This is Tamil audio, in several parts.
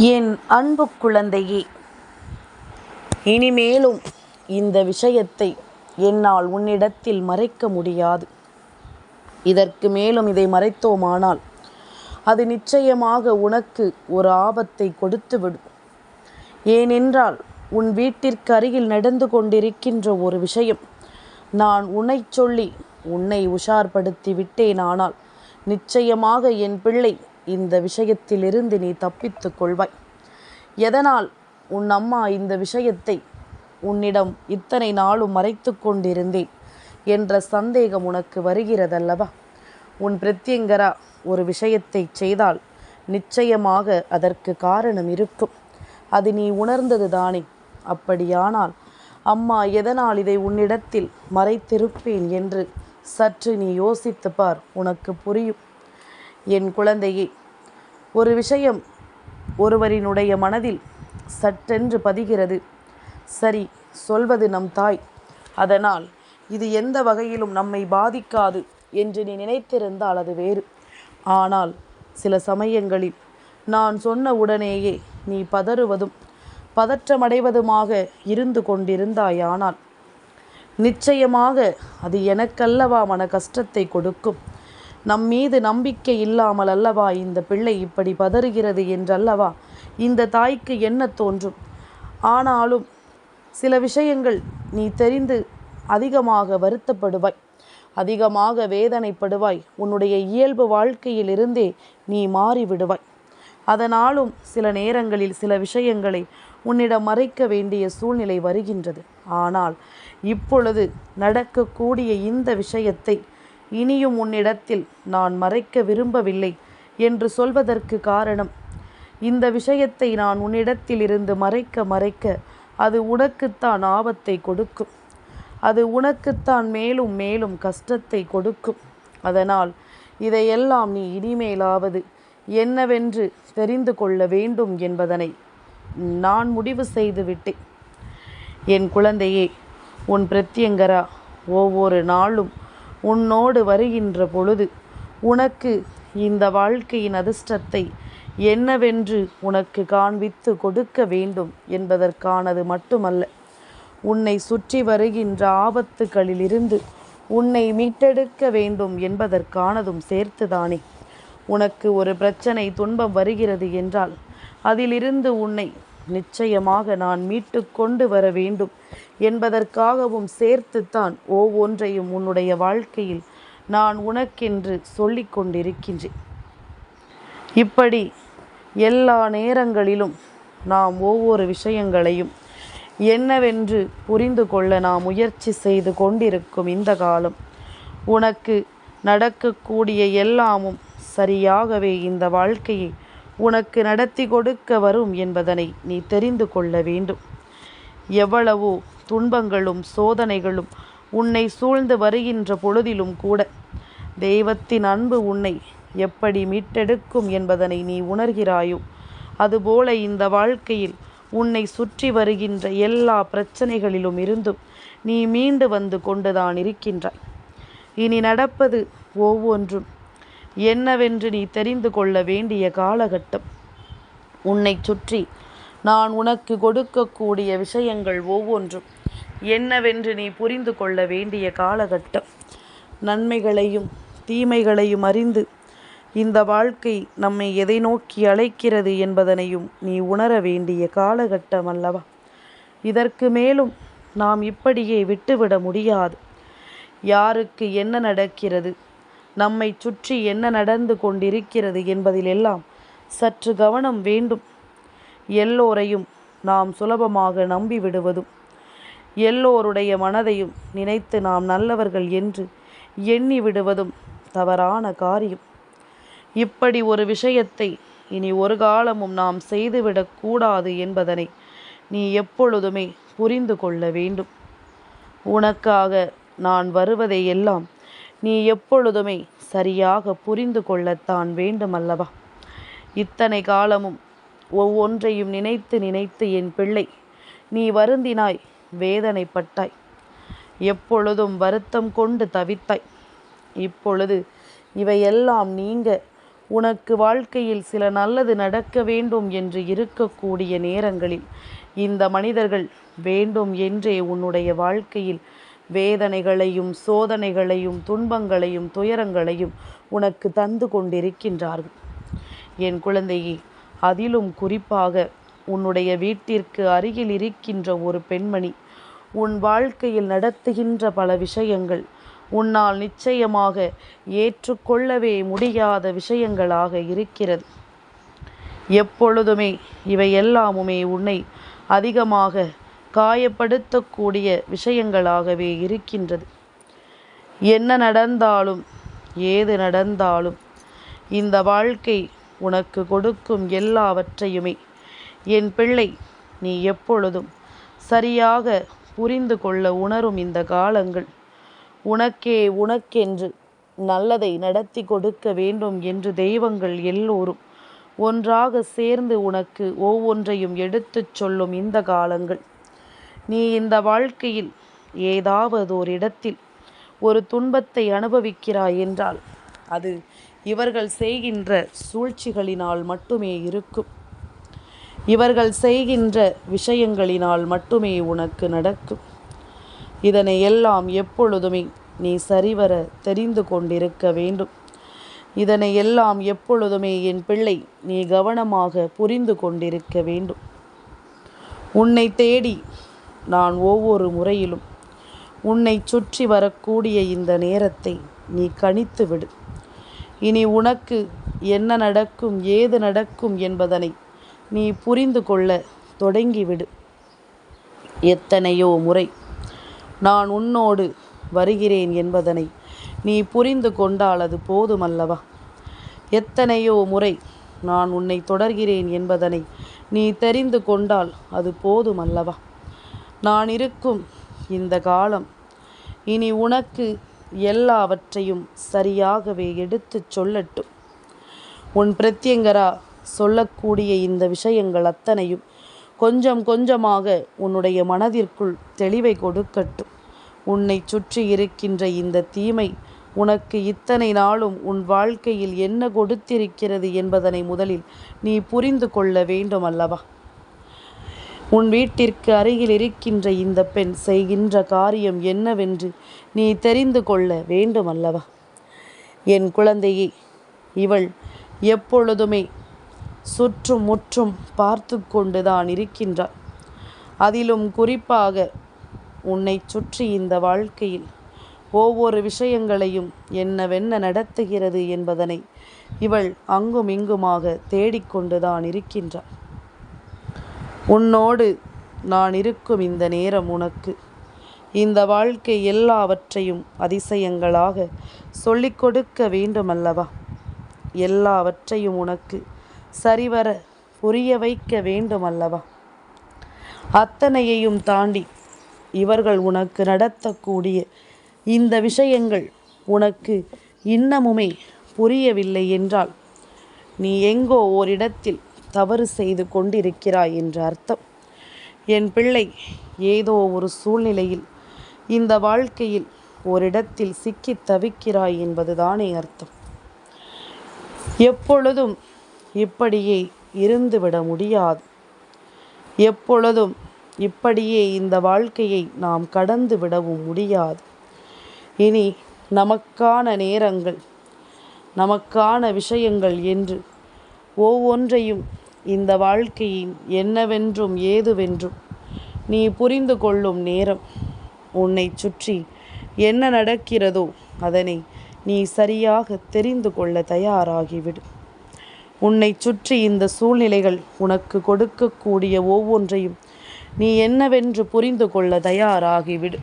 என் அன்பு குழந்தையே. இனிமேலும் இந்த விஷயத்தை என்னால் உன்னிடத்தில் மறைக்க முடியாது. இதற்கு மேலும் இதை மறைத்தோமானால் அது நிச்சயமாக உனக்கு ஒரு ஆபத்தை கொடுத்துவிடும். ஏனென்றால் உன் வீட்டிற்கு அருகில் நடந்து கொண்டிருக்கின்ற ஒரு விஷயம் நான் உன்னை சொல்லி உன்னை உஷார்படுத்தி விட்டேனானால் நிச்சயமாக என் பிள்ளை இந்த விஷயத்திலிருந்து நீ தப்பித்து கொள்வாய். எதனால் உன் அம்மா இந்த விஷயத்தை உன்னிடம் இத்தனை நாளும் மறைத்து கொண்டிருந்தேன் என்ற சந்தேகம் உனக்கு வருகிறதல்லவா? உன் பிரத்யங்கரா ஒரு விஷயத்தை செய்தால் நிச்சயமாக அதற்கு காரணம் இருக்கும். அது நீ உணர்ந்தது தானே. அப்படியானால் அம்மா எதனால் இதை உன்னிடத்தில் மறைத்திருப்பேன் என்று சற்று நீ யோசித்து பார் உனக்கு புரியும். என் குழந்தையே. ஒரு விஷயம் ஒருவரினுடைய மனதில் சட்டென்று பதிகிறது. சரி சொல்வது நம் தாய். அதனால் இது எந்த வகையிலும் நம்மை பாதிக்காது என்று நீ நினைத்திருந்தால் அது வேறு. ஆனால் சில சமயங்களில் நான் சொன்ன உடனேயே நீ பதறுவதும் பதற்றமடைவதுமாக இருந்து கொண்டிருந்தாயானால் நிச்சயமாக அது எனக்கல்லவா மன கஷ்டத்தை கொடுக்கும். நம் மீது நம்பிக்கை இல்லாமல் அல்லவா இந்த பிள்ளை இப்படி பதறுகிறது என்றல்லவா? இந்த தாய்க்கு என்ன தோன்றும்? ஆனாலும் சில விஷயங்கள் நீ தெரிந்து அதிகமாக வருத்தப்படுவாய். அதிகமாக வேதனைப்படுவாய். உன்னுடைய இயல்பு வாழ்க்கையிலிருந்தே நீ மாறிவிடுவாய். அதனாலும் சில நேரங்களில் சில விஷயங்களை உன்னிடம் மறைக்க வேண்டிய சூழ்நிலை வருகின்றது. ஆனால் இப்பொழுது நடக்கக்கூடிய இந்த விஷயத்தை இனியும் உன்னிடத்தில் நான் மறைக்க விரும்பவில்லை என்று சொல்வதற்கு காரணம். இந்த விஷயத்தை நான் உன்னிடத்தில் இருந்து மறைக்க மறைக்க அது உனக்குத்தான் ஆபத்தை கொடுக்கும். அது உனக்குத்தான் மேலும் மேலும் கஷ்டத்தை கொடுக்கும். அதனால் இதையெல்லாம் நீ இனிமேலாவது என்னவென்று தெரிந்து கொள்ள வேண்டும் என்பதனை நான் முடிவு செய்து விட்டேன். என் குழந்தையே உன் பிரத்யங்கரா ஒவ்வொரு நாளும் உன்னோடு வருகின்ற பொழுது உனக்கு இந்த வாழ்க்கையின் அதிர்ஷ்டத்தை என்னவென்று உனக்கு காண்பித்து கொடுக்க வேண்டும் என்பதற்கானது மட்டுமல்ல. உன்னை சுற்றி வருகின்ற ஆபத்துகளிலிருந்து உன்னை மீட்டெடுக்க வேண்டும் என்பதற்கானதும் சேர்த்துதானே. உனக்கு ஒரு பிரச்சனை துன்பம் வருகிறது என்றால் அதிலிருந்து உன்னை நிச்சயமாக நான் மீட்டு கொண்டு வர வேண்டும் என்பதற்காகவும் சேர்த்துத்தான் ஒவ்வொன்றையும் உன்னுடைய வாழ்க்கையில் நான் உனக்கென்று சொல்லிக் கொண்டிருக்கின்றேன். இப்படி எல்லா நேரங்களிலும் நாம் ஒவ்வொரு விஷயங்களையும் என்னவென்று புரிந்து கொள்ள நாம் முயற்சி செய்து கொண்டிருக்கும் இந்த காலம். உனக்கு நடக்கக்கூடிய எல்லாமும் சரியாகவே இந்த வாழ்க்கையை உனக்கு நடத்தி கொடுக்க வரும் என்பதனை நீ தெரிந்து கொள்ள வேண்டும். எவ்வளவோ துன்பங்களும் சோதனைகளும் உன்னை சூழ்ந்து வருகின்ற பொழுதிலும் கூட தெய்வத்தின் அன்பு உன்னை எப்படி மீட்டெடுக்கும் என்பதனை நீ உணர்கிறாயோ அதுபோல இந்த வாழ்க்கையில் உன்னை சுற்றி வருகின்ற எல்லா பிரச்சனைகளிலும் இருந்தும் நீ மீண்டு வந்து கொண்டுதான் இருக்கின்றாய். இனி நடப்பது ஒவ்வொன்றும் என்னவென்று நீ தெரிந்து கொள்ள வேண்டிய காலகட்டம். உன்னை சுற்றி நான் உனக்கு கொடுக்கக்கூடிய விஷயங்கள் ஒவ்வொன்றும். என்னவென்று நீ புரிந்து கொள்ள வேண்டிய காலகட்டம். நன்மைகளையும் தீமைகளையும் அறிந்து இந்த வாழ்க்கை நம்மை எதை நோக்கி அழைக்கிறது என்பதனையும் நீ உணர வேண்டிய காலகட்டம் அல்லவா? இதற்கு மேலும் நாம் இப்படியே விட்டுவிட முடியாது. யாருக்கு என்ன நடக்கிறது? நம்மை சுற்றி என்ன நடந்து கொண்டிருக்கிறது என்பதிலெல்லாம் சற்று கவனம் வேண்டும். எல்லோரையும் நாம் சுலபமாக நம்பிவிடுவதும் எல்லோருடைய மனதையும் நினைத்து நாம் நல்லவர்கள் என்று எண்ணி விடுவதும் தவறான காரியம். இப்படி ஒரு விஷயத்தை இனி ஒரு காலமும் நாம் செய்துவிடக்கூடாது என்பதனை நீ எப்பொழுதுமே புரிந்து கொள்ள வேண்டும். உனக்காக நான் வருவதையெல்லாம் நீ எப்பொழுதுமே சரியாக புரிந்து கொள்ளத்தான் வேண்டுமல்லவா? இத்தனை காலமும் ஒவ்வொன்றையும் நினைத்து நினைத்து என் பிள்ளை நீ வருந்தினாய் வேதனைப்பட்டாய். எப்பொழுதும் வருத்தம் கொண்டு தவித்தாய். இப்பொழுது இவையெல்லாம் நீங்க உனக்கு வாழ்க்கையில் சில நல்லது நடக்க வேண்டும் என்று இருக்கக்கூடிய நேரங்களில் இந்த மனிதர்கள் வேண்டும் என்றே உன்னுடைய வாழ்க்கையில் வேதனைகளையும் சோதனைகளையும் துன்பங்களையும் துயரங்களையும் உனக்கு தந்து கொண்டிருக்கின்றார்கள். என் குழந்தையே அதிலும் குறிப்பாக உன்னுடைய வீட்டிற்கு அருகில் இருக்கின்ற ஒரு பெண்மணி உன் வாழ்க்கையில் நடத்துகின்ற பல விஷயங்கள் உன்னால் நிச்சயமாக ஏற்றுக்கொள்ளவே முடியாத விஷயங்களாக இருக்கிறது. எப்பொழுதுமே இவை எல்லாமுமே உன்னை அதிகமாக காயப்படுத்தக்கூடிய விஷயங்களாகவே இருக்கின்றது. என்ன நடந்தாலும் ஏது நடந்தாலும் இந்த வாழ்க்கை உனக்கு கொடுக்கும் எல்லாவற்றையுமே என் பிள்ளை நீ எப்பொழுதும் சரியாக புரிந்து கொள்ள உணரும் இந்த காலங்கள். உனக்கே உனக்கென்று நல்லதை நடத்தி கொடுக்க வேண்டும் என்று தெய்வங்கள் எல்லோரும் ஒன்றாக சேர்ந்து உனக்கு ஒவ்வொன்றையும் எடுத்துச் சொல்லும் இந்த காலங்கள். நீ இந்த வாழ்க்கையில் ஏதாவது ஒரு இடத்தில் ஒரு துன்பத்தை அனுபவிக்கிறாய் என்றால் அது இவர்கள் செய்கின்ற சூழ்ச்சிகளினால் மட்டுமே இருக்கும். இவர்கள் செய்கின்ற விஷயங்களினால் மட்டுமே உனக்கு நடக்கும். இதனை எல்லாம் எப்பொழுதுமே நீ சரிவர தெரிந்து கொண்டிருக்க வேண்டும். இதனை எல்லாம் எப்பொழுதுமே என் பிள்ளை நீ கவனமாக புரிந்து கொண்டிருக்க வேண்டும். உன்னை தேடி நான் ஒவ்வொரு முறையிலும் உன்னை சுற்றி வரக்கூடிய இந்த நேரத்தை நீ கணித்து விடு. இனி உனக்கு என்ன நடக்கும் ஏது நடக்கும் என்பதனை நீ புரிந்து கொள்ள தொடங்கிவிடு. எத்தனையோ முறை நான் உன்னோடு வருகிறேன் என்பதனை நீ புரிந்து கொண்டால் அது போதுமல்லவா? எத்தனையோ முறை நான் உன்னை தொடர்கிறேன் என்பதனை நீ தெரிந்து கொண்டால் அது போதுமல்லவா? நான் இருக்கும் இந்த காலம். இனி உனக்கு எல்லாவற்றையும் சரியாகவே எடுத்துச் சொல்லட்டும். உன் பிரத்யங்கரா சொல்லக்கூடிய இந்த விஷயங்கள் அத்தனையும் கொஞ்சம் கொஞ்சமாக உன்னுடைய மனதிற்குள் தெளிவை கொடுக்கட்டும். உன்னை சுற்றி இருக்கின்ற இந்த தீமை உனக்கு இத்தனை நாளும் உன் வாழ்க்கையில் என்ன கொடுத்திருக்கிறது என்பதனை முதலில் நீ புரிந்து கொள்ள வேண்டும் அல்லவா உன் வீட்டிற்கு அருகில் இருக்கின்ற இந்த பெண் செய்கின்ற காரியம் என்னவென்று நீ தெரிந்து கொள்ள வேண்டும் அல்லவா என் குழந்தையே இவள் எப்பொழுதுமே சுற்றும் முற்றும் பார்த்து கொண்டுதான் இருக்கின்றாள். அதிலும் குறிப்பாக உன்னை சுற்றி இந்த வாழ்க்கையில் ஒவ்வொரு விஷயங்களையும் என்னவென்ன நடத்துகிறது என்பதனை இவள் அங்கும் இங்குமாக தேடிக்கொண்டுதான் இருக்கின்றாள். உன்னோடு நான் இருக்கும் இந்த நேரம் உனக்கு. இந்த வாழ்க்கை எல்லாவற்றையும் அதிசயங்களாக சொல்லிக் கொடுக்க வேண்டுமல்லவா? எல்லாவற்றையும் உனக்கு சரிவர புரிய வைக்க வேண்டுமல்லவா? அத்தனையையும் தாண்டி இவர்கள் உனக்கு நடத்தக்கூடிய இந்த விஷயங்கள் உனக்கு இன்னமுமே புரியவில்லை என்றால் நீ எங்கோ ஓரிடத்தில் தவறு செய்து கொண்டிருக்கிறாய் என்று அர்த்தம். என் பிள்ளை ஏதோ ஒரு சூழ்நிலையில் இந்த வாழ்க்கையில் ஓரிடத்தில் சிக்கி தவிக்கிறாய் என்பதுதானே அர்த்தம். எப்பொழுதும் இப்படியே இருந்துவிட முடியாது. எப்பொழுதும் இப்படியே இந்த வாழ்க்கையை நாம் கடந்து விடவும் முடியாது. இனி நமக்கான நேரங்கள் நமக்கான விஷயங்கள் என்று ஒவ்வொன்றையும் இந்த வாழ்க்கையின் என்னவென்றும் ஏதுவென்றும் நீ புரிந்து கொள்ளும் நேரம் உன்னை சுற்றி என்ன நடக்கிறதோ அதனை நீ சரியாக தெரிந்து கொள்ள தயாராகிவிடு. உன்னை சுற்றி இந்த சூழ்நிலைகள் உனக்கு கொடுக்கக்கூடிய ஒவ்வொன்றையும் நீ என்னவென்று புரிந்து கொள்ள தயாராகிவிடு.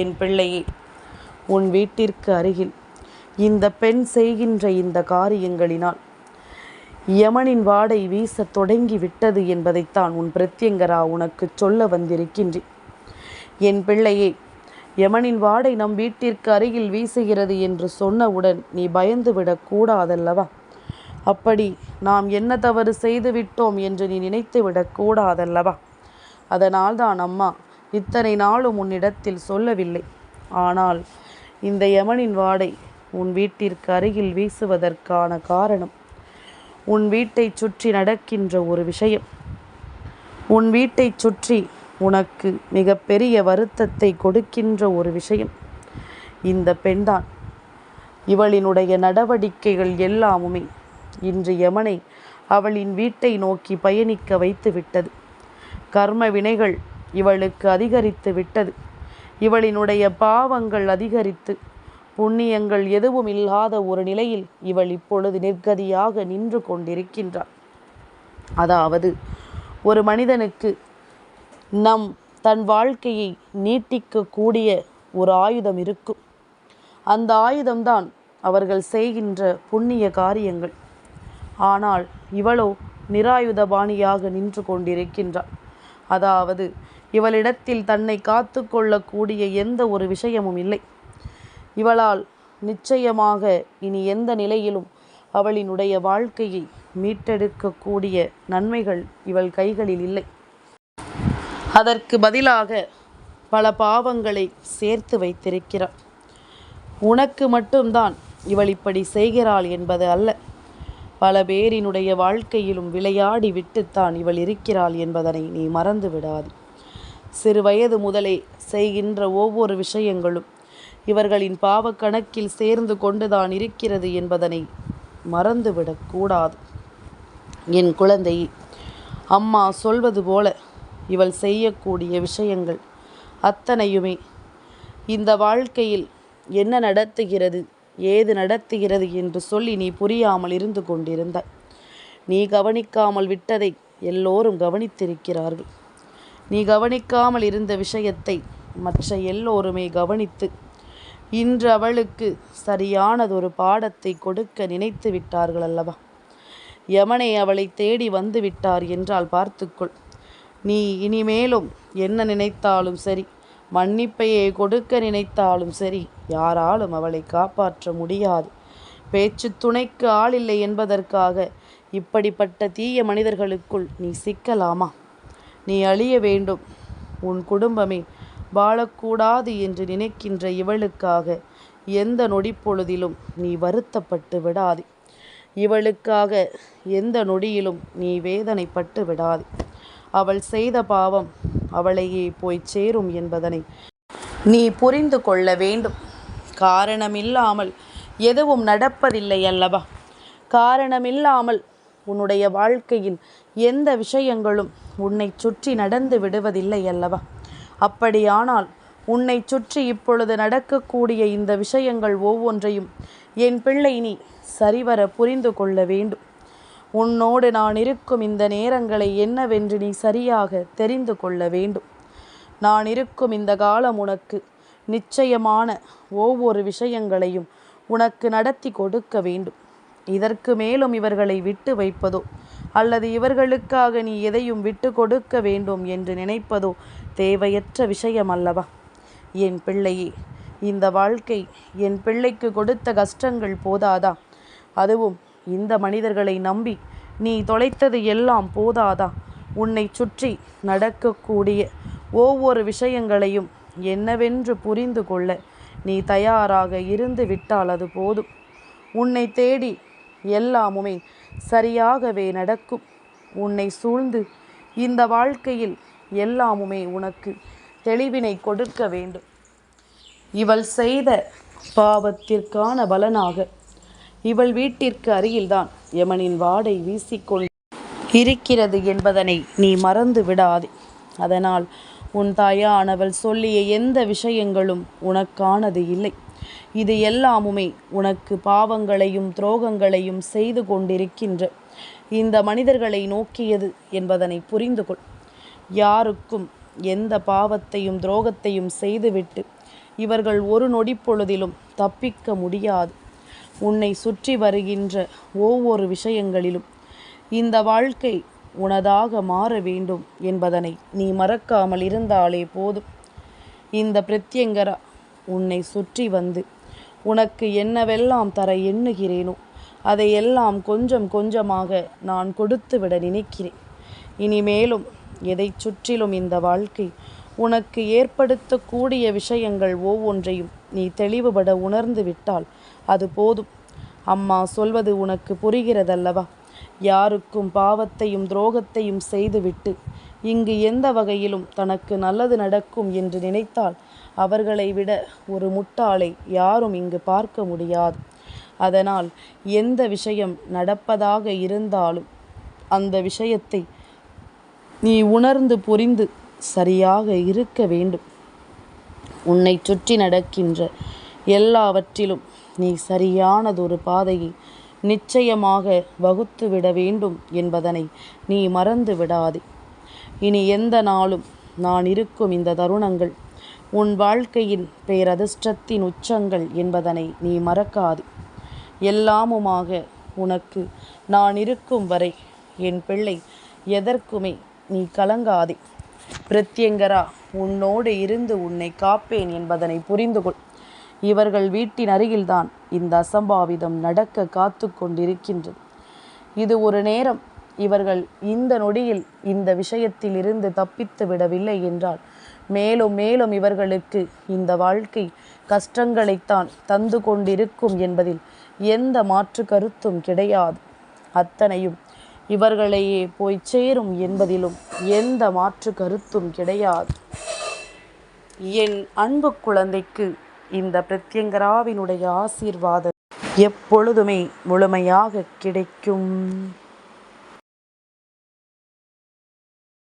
என் பிள்ளையே உன் வீட்டிற்கு அருகில் இந்த பெண் செய்கின்ற இந்த காரியங்களினால் யமனின் வாடை வீச தொடங்கி விட்டது என்பதைத்தான் உன் பிரத்யங்கரா உனக்கு சொல்ல வந்திருக்கின்றேன். என் பிள்ளையே யமனின் வாடை நம் வீட்டிற்கு அருகில் வீசுகிறது என்று சொன்னவுடன் நீ பயந்து விடக்கூடாதல்லவா அப்படி நாம் என்ன தவறு செய்து விட்டோம் என்று நீ நினைத்து விடக்கூடாதல்லவா அதனால்தான் அம்மா இத்தனை நாளும் உன்னிடத்தில் சொல்லவில்லை. ஆனால் இந்த யமனின் வாடை உன் வீட்டிற்கு அருகில் வீசுவதற்கான காரணம் உன் வீட்டைச் சுற்றி நடக்கின்ற ஒரு விஷயம். உன் வீட்டைச் சுற்றி உனக்கு மிகப்பெரிய வருத்தத்தை கொடுக்கின்ற ஒரு விஷயம். இந்த பெண்தான். இவளினுடைய நடவடிக்கைகள் எல்லாமுமே இன்று யமனை அவளின் வீட்டை நோக்கி பயணிக்க வைத்து விட்டது. கர்ம வினைகள் இவளுக்கு அதிகரித்து விட்டது. இவளினுடைய பாவங்கள் அதிகரித்து புண்ணியங்கள் எதுவும் இல்லாத ஒரு நிலையில் இவள் இப்பொழுது நிர்கதியாக நின்று கொண்டிருக்கின்றாள். அதாவது ஒரு மனிதனுக்கு நம் தன் வாழ்க்கையை நீட்டிக்கக்கூடிய ஒரு ஆயுதம் இருக்கும். அந்த ஆயுதம்தான் அவர்கள் செய்கின்ற புண்ணிய காரியங்கள். ஆனால் இவளோ நிராயுதபாணியாக நின்று கொண்டிருக்கின்றாள். அதாவது இவளிடத்தில் தன்னை காத்து கொள்ளக்கூடிய எந்த ஒரு விஷயமும் இல்லை. இவளால் நிச்சயமாக இனி எந்த நிலையிலும் அவளினுடைய வாழ்க்கையை மீட்டெடுக்கக்கூடிய நன்மைகள் இவள் கைகளில் இல்லை. அதற்கு பதிலாக பல பாவங்களை சேர்த்து வைத்திருக்கிறாள். உனக்கு மட்டும்தான் இவள் இப்படி செய்கிறாள் என்பது அல்ல. பல பேரினுடைய வாழ்க்கையிலும் விளையாடி விட்டுத்தான் இவள் இருக்கிறாள் என்பதனை நீ மறந்து விடாது சிறு வயது முதலே செய்கின்ற ஒவ்வொரு விஷயங்களும் இவர்களின் பாவக்கணக்கில் சேர்ந்து கொண்டுதான் இருக்கிறது என்பதனை மறந்துவிடக்கூடாது என் குழந்தை அம்மா சொல்வது போல இவள் செய்யக்கூடிய விஷயங்கள் அத்தனையுமே இந்த வாழ்க்கையில் என்ன நடத்துகிறது ஏது நடத்துகிறது என்று சொல்லி நீ புரியாமல் இருந்து கொண்டிருந்த நீ கவனிக்காமல் விட்டதை எல்லோரும் கவனித்திருக்கிறார்கள். நீ கவனிக்காமல் இருந்த விஷயத்தை மற்ற எல்லோருமே கவனித்து இன்று அவளுக்கு சரியானதொரு பாடத்தை கொடுக்க நினைத்து விட்டார்கள் அல்லவா யமனை அவளை தேடி வந்து விட்டார் என்றால் பார்த்துக்கொள். நீ இனிமேலும் என்ன நினைத்தாலும் சரி மன்னிப்பையே கொடுக்க நினைத்தாலும் சரி யாராலும் அவளை காப்பாற்ற முடியாது. பேச்சு துணைக்கு ஆளில்லை என்பதற்காக இப்படிப்பட்ட தீய மனிதர்களுக்குள் நீ சிக்கலாமா? நீ அழிய வேண்டும். உன் குடும்பமே வாழக்கூடாது என்று நினைக்கின்ற இவளுக்காக எந்த நொடிப்பொழுதிலும் நீ வருத்தப்பட்டு விடாதே. இவளுக்காக எந்த நொடியிலும் நீ வேதனைப்பட்டு விடாதே. அவள் செய்த பாவம் அவளையே போய் சேரும் என்பதனை நீ புரிந்து கொள்ள வேண்டும். காரணமில்லாமல் எதுவும் நடப்பதில்லை அல்லவா? காரணமில்லாமல் உன்னுடைய வாழ்க்கையில் எந்த விஷயங்களும் உன்னை சுற்றி நடந்து விடுவதில்லை அல்லவா? அப்படியானால் உன்னை சுற்றி இப்பொழுது நடக்கக்கூடிய இந்த விஷயங்கள் ஒவ்வொன்றையும் என் பிள்ளை நீ சரிவர புரிந்து கொள்ள வேண்டும். உன்னோடு நான் இருக்கும் இந்த நேரங்களை என்னவென்று நீ சரியாக தெரிந்து கொள்ள வேண்டும். நான் இருக்கும் இந்த காலம் உனக்கு நிச்சயமான ஒவ்வொரு விஷயங்களையும் உனக்கு நடத்தி கொடுக்க வேண்டும். இதற்கு மேலும் இவர்களை விட்டு வைப்பதோ அல்லது இவர்களுக்காக நீ எதையும் விட்டு கொடுக்க வேண்டும் என்று நினைப்பதோ தேவையற்ற விஷயம் அல்லவா என் பிள்ளையே இந்த வாழ்க்கை என் பிள்ளைக்கு கொடுத்த கஷ்டங்கள் போதாதா? அதுவும் இந்த மனிதர்களை நம்பி நீ தொலைத்தது எல்லாம் போதாதா? உன்னை சுற்றி நடக்கக்கூடிய ஒவ்வொரு விஷயங்களையும் என்னவென்று புரிந்து கொள்ள நீ தயாராக இருந்து விட்டால் அது போதும். உன்னை தேடி எல்லாமுமே சரியாகவே நடக்கும். உன்னை சூழ்ந்து இந்த வாழ்க்கையில் எல்லாமுமே உனக்கு தெளிவினை கொடுக்க வேண்டும். இவள் செய்த பாவத்திற்கான பலனாக இவள் வீட்டிற்கு அருகில்தான் யமனின் வாடை வீசிக்கொண்டு இருக்கிறது என்பதனை நீ மறந்து விடாதே. அதனால் உன் தாயானவள் சொல்லிய எந்த விஷயங்களும் உனக்கானது இல்லை. இது எல்லாமுமே உனக்கு பாவங்களையும் துரோகங்களையும் செய்து கொண்டிருக்கின்ற இந்த மனிதர்களை நோக்கியது என்பதனை புரிந்து கொள் யாருக்கும் எந்த பாவத்தையும் துரோகத்தையும் செய்துவிட்டு இவர்கள் ஒரு நொடி பொழுதிலும் தப்பிக்க முடியாது. உன்னை சுற்றி வருகின்ற ஒவ்வொரு விஷயங்களிலும் இந்த வாழ்க்கை உனதாக மாற வேண்டும் என்பதனை நீ மறக்காமல் இருந்தாலே போதும். இந்த பிரத்யங்கரா உன்னை சுற்றி வந்து உனக்கு என்னவெல்லாம் தர எண்ணுகிறேனோ அதையெல்லாம் கொஞ்சம் கொஞ்சமாக நான் கொடுத்துவிட நினைக்கிறேன். இனிமேலும் எதை சுற்றிலும் இந்த வாழ்க்கை. உனக்கு ஏற்படுத்தக்கூடிய விஷயங்கள் ஒவ்வொன்றையும் நீ தெளிவுபட உணர்ந்து விட்டால் அது போதும். அம்மா சொல்வது உனக்கு புரிகிறதல்லவா? யாருக்கும் பாவத்தையும் துரோகத்தையும் செய்துவிட்டு இங்கு எந்த வகையிலும் தனக்கு நல்லது நடக்கும் என்று நினைத்தால் அவர்களை விட ஒரு முட்டாளை யாரும் இங்கு பார்க்க முடியாது. அதனால் எந்த விஷயம் நடப்பதாக இருந்தாலும் அந்த விஷயத்தை நீ உணர்ந்து புரிந்து சரியாக இருக்க வேண்டும். உன்னை சுற்றி நடக்கின்ற எல்லாவற்றிலும் நீ சரியானதொரு பாதையை நிச்சயமாக வகுத்துவிட வேண்டும் என்பதனை நீ மறந்து விடாதே. இனி எந்த நாளும் நான் இருக்கும் இந்த தருணங்கள் உன் வாழ்க்கையின் பேரதிர்ஷ்டத்தின் உச்சங்கள் என்பதனை நீ மறக்காது. எல்லாமுமாக உனக்கு நான் இருக்கும் வரை என் பிள்ளை எதற்குமே நீ கலங்காதே. பிரத்யங்கரா உன்னோடு இருந்து உன்னை காப்பேன் என்பதனை புரிந்து கொள் இவர்கள் வீட்டின் அருகில்தான் இந்த அசம்பாவிதம் நடக்க காத்து கொண்டிருக்கின்றது. இது ஒரு நேரம். இவர்கள் இந்த நொடியில் இந்த விஷயத்தில் இருந்து தப்பித்து விடவில்லை என்றால் மேலும் மேலும் இவர்களுக்கு இந்த வாழ்க்கை கஷ்டங்களைத்தான் தந்து கொண்டிருக்கும் என்பதில் எந்த மாற்று கருத்தும் கிடையாது. அத்தனையும் இவர்களையே போய் சேரும் என்பதிலும் எந்த மாற்று கருத்தும் கிடையாது. என் அன்பு குழந்தைக்கு இந்த பிரத்யங்கராவினுடைய ஆசீர்வாதம் எப்பொழுதுமே முழுமையாக கிடைக்கும்.